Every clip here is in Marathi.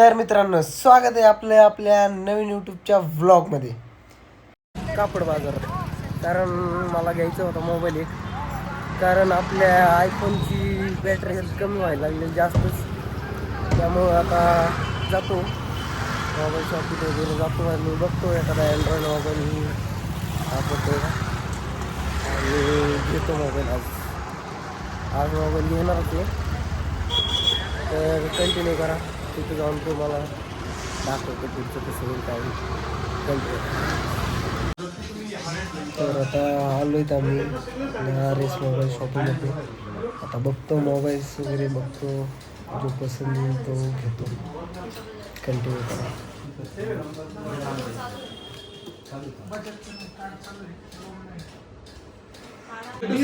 तर मित्रांनो स्वागत आहे आपल्या आपल्या नवीन यूट्यूबच्या व्लॉगमध्ये कापड बाजारात कारण मला घ्यायचं होता मोबाईल एक. कारण आपल्या आयफोनची बॅटरी हेल्थ कमी व्हायला लागली जास्तच. त्यामुळं आता जातो. मोबाईल शॉपिंग वगैरे जातो आणि बघतो एखादा अँड्रॉइड मोबाईल वापरतो आणि घेतो मोबाईल आज. आज मोबाईल घेणार होते तर कंटिन्यू करा. तिथे जाऊन तुम्हाला दाखवतो पुढचं कसं होईल काय कंटिन्यू तर आता आलो आहेत आम्ही रेस मोबाईल शॉपिंगमध्ये आता बघतो मोबाईल्स वगैरे बघतो जो पसंत येईल तो घेतो. कंटिन्यू करा.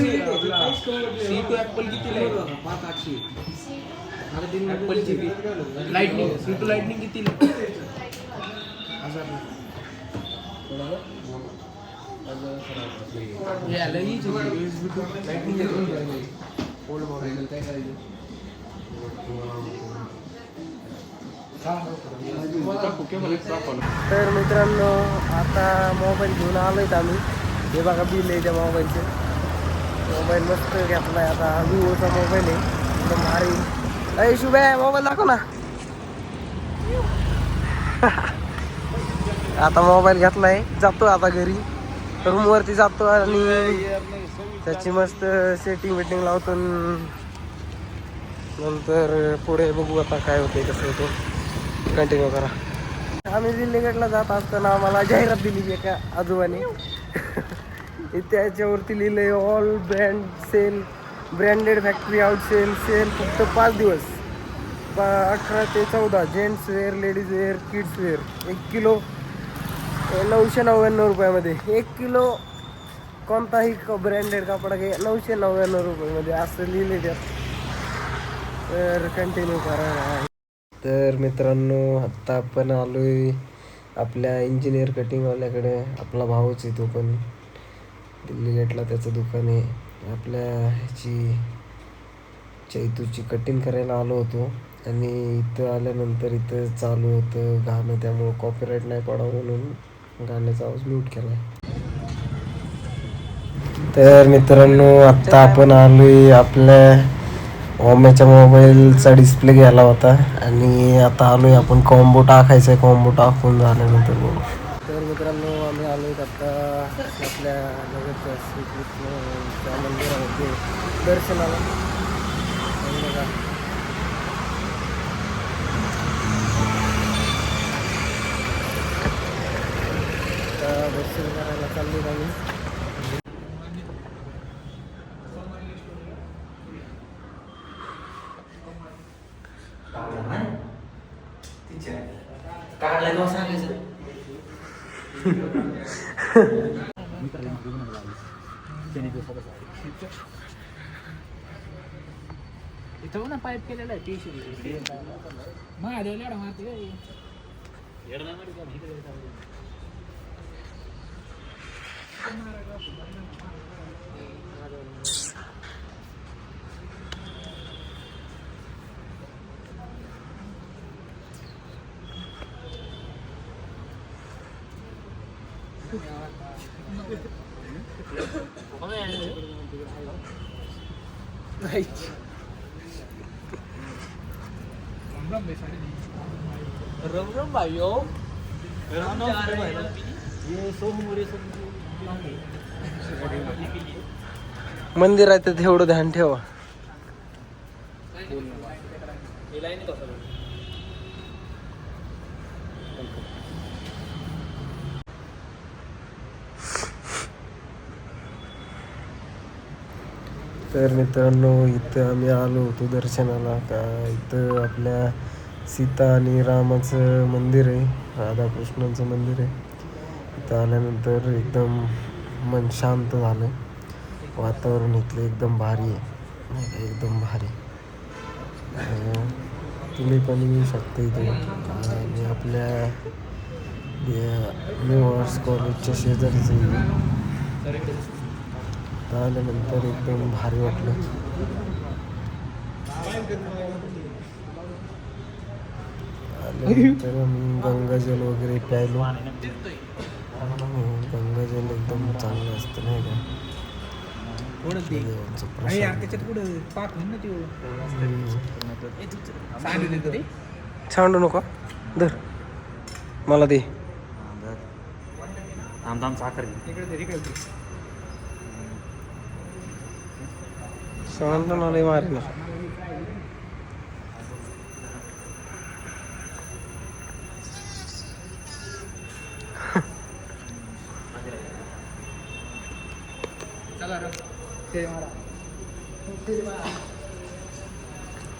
सी टू ॲपल कितीला आहे? पाच आठशे. ॲपलची लाईटनिंग लाईटनिंग? हे टाकू. तर मित्रांनो आता मोबाईल घेऊन आलो आहेत आम्ही. हे बघा बिल आहे त्या मोबाईलचे मोबाईल मस्त घेतला आहे आता. विवोचा मोबाईल आहे. एकदम भारी. अरे शुभ आहे मोबाईल दाखव ना आता मोबाईल घेतला आहे जातो आता घरी रूमवरती जातो आणि त्याची मस्त सेटिंग वेटिंग लावतो आणि नंतर पुढे बघू आता काय होते कसं होतं कंटिन्यू करा आम्ही दिल्लीगडला जात असताना आम्हाला जाहिरात दिली एका आजोबाने? त्याच्यावरती लिहिलंय all brand sale branded factory out sale sale फक्त पाच दिवस. पा अठरा ते चौदा gents wear ladies wear kids wear. एक किलो नऊशे नव्याण्णव रुपयामध्ये. एक किलो कोणताही ब्रँडेड कपडा घे नऊशे नव्याण्णव रुपयामध्ये. असं लिहिले त्यात. तर कंटिन्यू करा. तर मित्रांनो आत्ता आपण आलोय आपल्या इंजिनियर कटिंगवाल्याकडे आपला भाऊच आहे तो पण. दिल्ली गेटला त्याचं दुकान आहे. आपल्या ह्याची चैतूची कटिंग करायला आलो होतो. आणि इथं आल्यानंतर इथं चालू होतं गाणं त्यामुळं कॉपीराईट नाही पडावं म्हणून गाण्याचा आवाज म्यूट केला तर मित्रांनो आत्ता आपण आलो आपल्या ओम्याच्या मोबाईलचा डिस्प्ले घ्यायला होता. आणि आता आलो आहे आपण कॉम्बो टाकायचा आहे कॉम्बो टाकून झाल्यानंतर बघू. तर मित्रांनो आम्ही आलोय आत्ता आपल्या म्हणजे दर्शनाला आणि बघा. आता दर्शन करायला चाललो आम्ही इथं ना पाईप केलेला आहे तीनशे महादेव एवढा मारते काय रम रम भाई राम रम ये सोमवारी मंदिर आहे तर तेवढं ध्यान ठेवा. तर मित्रांनो इथं आम्ही आलो होतो दर्शनाला. का इथं आपल्या सीता आणि रामाचं मंदिर आहे राधाकृष्णाचं मंदिर आहे. इथं आल्यानंतर एकदम मन शांत झालं. वातावरण इथलं एकदम भारी आहे. एकदम भारी. तुम्ही पण येऊ शकता इथे. आणि आपल्या या न्यू आर्ट्स कॉलेजच्या शेजारीच इथं आल्यानंतर एकदम भारी वाटलं. आल्यानंतर आम्ही गंगाजल वगैरे प्यायलो. गंगाजल एकदम चांगलं असतं नाही का. सांडू नको. धर. मला दे. थांब थांब साखर सांडू मला मारे ना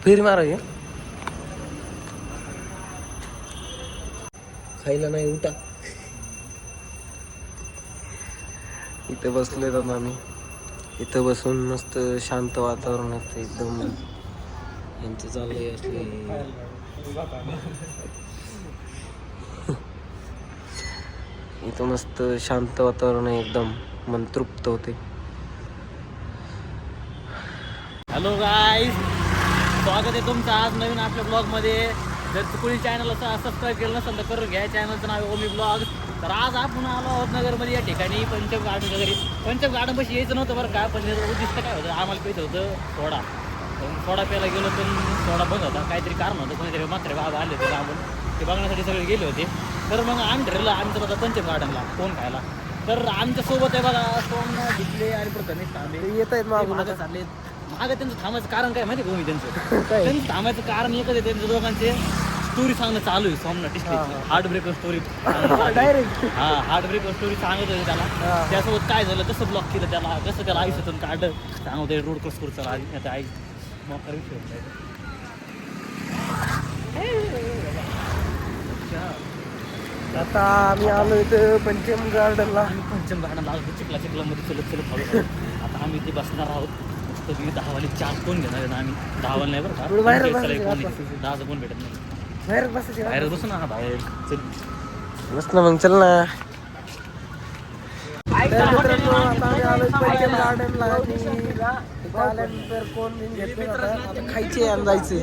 फिर मारा हे खायला नाही उठा. इथे बसले तर आम्ही इथं बसून मस्त शांत वातावरण असतं एकदम. यांचं चाललंय असले. इथं मस्त शांत वातावरण आहे एकदम. मन तृप्त होते हॅलो गाईज स्वागत आहे तुमचं आज नवीन आपल्या ब्लॉगमध्ये जर कोणी चॅनल असं सबस्क्राईब केलं नसेल तर करून घ्या. चॅनलचं नाव आहे ओमी ब्लॉग तर आज आपण आलो आहोत नगरमध्ये या ठिकाणी पंचम गार्डन वगैरे. पंचम गार्डन पाशी यायचं नव्हतं बरं का पण त्याचं उद्दिष्ट काय होतं? आम्हाला पाहिजे होतं पण सोडा प्यायला गेलो पण सोडा बंद होता. काहीतरी कारण होतं. कोणीतरी मात्र बाबा आले होते आपण. ते बघण्यासाठी सगळे गेले होते. तर मग आम्ही ठरलं आमचं होतं पंचम गार्डनला कोण खायला. तर आमच्यासोबत आहे बघा सोम घेतले आणि प्रथमेश तांबे येत आहेत मागं चालले मागं त्यांचं थांबायचं कारण काय माहिती का मी त्यांचं? काय? त्यांचं थांबायचं कारण एकच आहे त्यांच्या दोघांचे. स्टोरी सांगणं चालू आहे Somnath district. Heart breaker story direct हा हार्ट ब्रेकर स्टोरी सांगत होते त्याला. त्यासोबत काय झालं कसं ब्लॉक केलं त्याला कसं त्याला आयुष्यातून काढलं? सांगत रोड क्रॉस करू चला आता आई. इथं. आता आम्ही आलो इथं पंचम गार्डनला आम्ही पंचम गार्डनला आलो चिखला चिखलामध्ये चलत चलत आलो. आता आम्ही इथे बसणार आहोत. तुम्ही दहावाले चार कोण घेणार आम्ही? दहावाला नाही बरं का. दहाचं कोण भेटत नाही? बाहेर बसायचे बाहेर बसू ना हा बाहेर. चल. मस्त ना मग चल ना. तर मित्रांनो आता आम्ही आलो गार्डनला इथं आल्यानंतर कोण बिन घेतलं आता आता खायचे आणि जायचे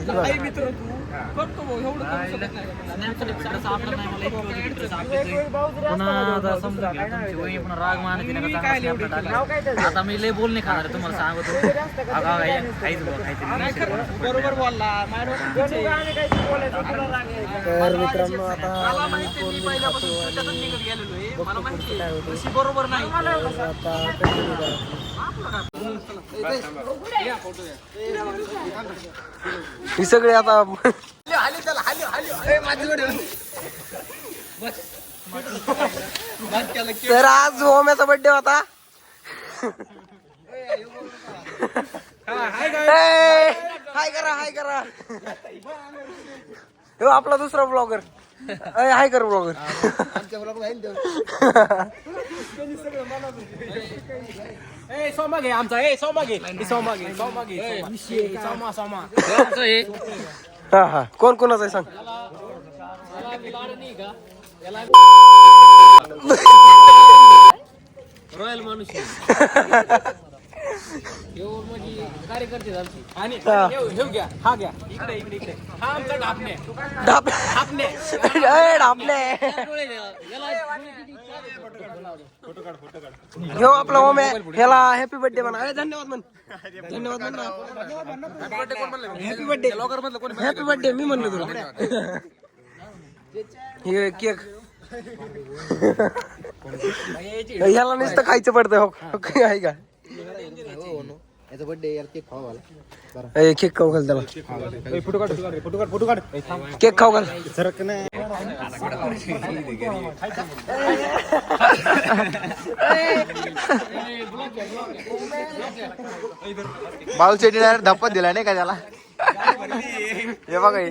पुन्हा राग मान आता मी लय बोल नाही. खाणार तुम्हाला सांगतो बरोबर तर मित्रांनो आता आम्ही कोण बिन खातो आणि बघतो पुढचं काय होतं. बरोबर नाही. आता. ही सगळे आता तर आज ओम्याचा बर्थडे होता. हाय करा हाय करा. हो आपला दुसरा ब्लॉगर हाय कर ब्लॉगर हा हा. कोण कोणाचा आहे सांग? रॉयल माणूस कार्यकर्ते आणि घेऊ घ्या हा घ्या इकडे इकडे इकडे हा. आमचा ढापणे ढापणे ए, घेऊ आपला ओमे ह्याला हॅपी बर्थडे म्हणा धन्यवाद म्हण धन्यवाद म्हण हॅपी बर्थडे हॅपी बर्थडे मी म्हणलो तुला हे केक ह्याला नुसतं खायचं पडतं हो, हो, हो हो, ए, केक खाऊ घाल त्याला केक खाऊ घाल शेट्टी डायरेक्ट धप्पत दिला नाही का त्याला हे बघा हे.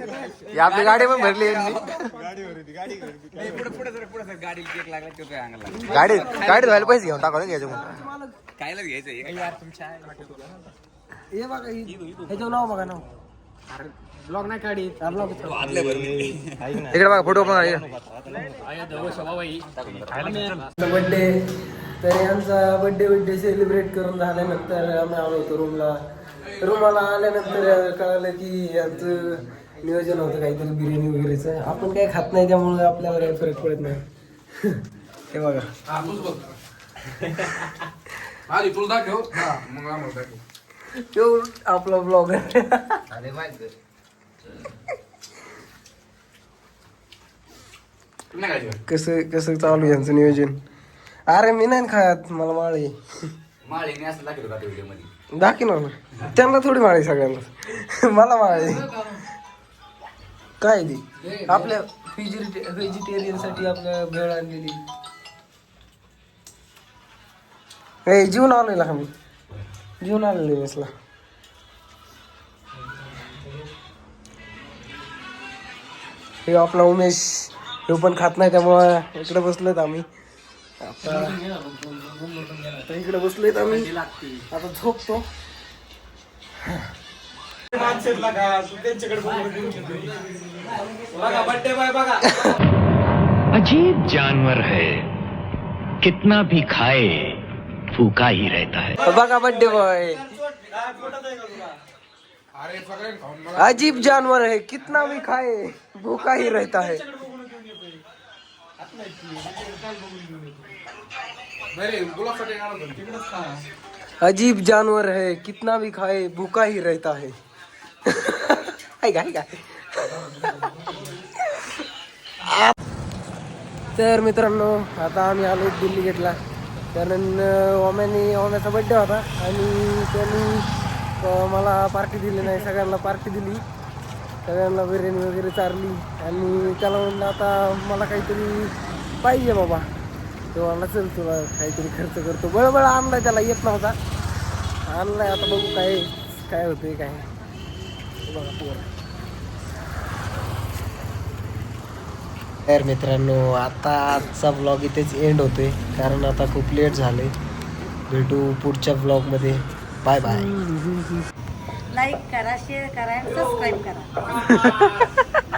ही आपली गाडी पण भरली यांनी गाडी गाडी धुवायला पैसे घेऊन टाका घ्यायचे म्हणून हे बघा हि- ह्याच्यावर नाव बघा नाव ब्लॉग नाही काढी. ब्लॉग इकडे बघा फोटो पण आहे. बर्थडे तर यांचा बर्थडे बर्थडे सेलिब्रेट करून झाल्यानंतर आम्ही आलो होतो रूमला रूमला आल्यानंतर कळालं की यांचं नियोजन होतं काहीतरी बिर्याणी वगैरेचं. आपण काही खात नाही त्यामुळे आपल्याला काही फरक पडत नाही. हे बघा. आधी तुला दाखव. हा. मग आम्हाला दाखव. तो आपला ब्लॉग खायचं कसं कसं चालू आहे यांचं नियोजन? अरे मी नाही खात मला माळी माळीने असं दाखवलं का व्हिडिओमध्ये दाखी ना. त्यांना थोडी माळी सगळ्यांना. मला माळी काय ती? आपल्या व्हेजिटेरियनसाठी आपल्या भेळ आणलेली. ए जीवन आलेला आम्ही मी? जीवन आलेली मेसला हे आपला उमेश हे पण खात नाही त्यामुळं इकडे बसलोय आम्ही. आता आता इकडे बसलोय आम्ही. आता झोपतो. अजीब जानवर है। कितना भी खाए फूका ही रहता है। बघा बड्डे बॉय अजीब जानवर है कितना भी खाए भूखा ही रहता है। अजीब जानवर है कितना भी खाए भूखा ही रहता है। तर मित्रांनो आता आम्ही आलो दिल्ली गेटला. कारण ओम्याने ओम्याचा बड्डे होता आणि त्यांनी मला पार्टी दिली नाही सगळ्यांना पार्टी दिली. सगळ्यांना बिर्याणी वगैरे चारली आणि त्याला म्हणलं आता मला काहीतरी पाहिजे बाबा. तो म्हणला चल तुला काहीतरी खर्च करतो. बळबळ आणलाय त्याला येत नव्हता. आणलाय आता बघू काय काय होतंय काय बघा पोरं. तर मित्रांनो आता आजचा ब्लॉग इथेच एंड होतोय. कारण आता खूप लेट झाले. भेटू पुढच्या ब्लॉगमध्ये बाय बाय लाईक करा शेअर करा आणि सबस्क्राईब करा.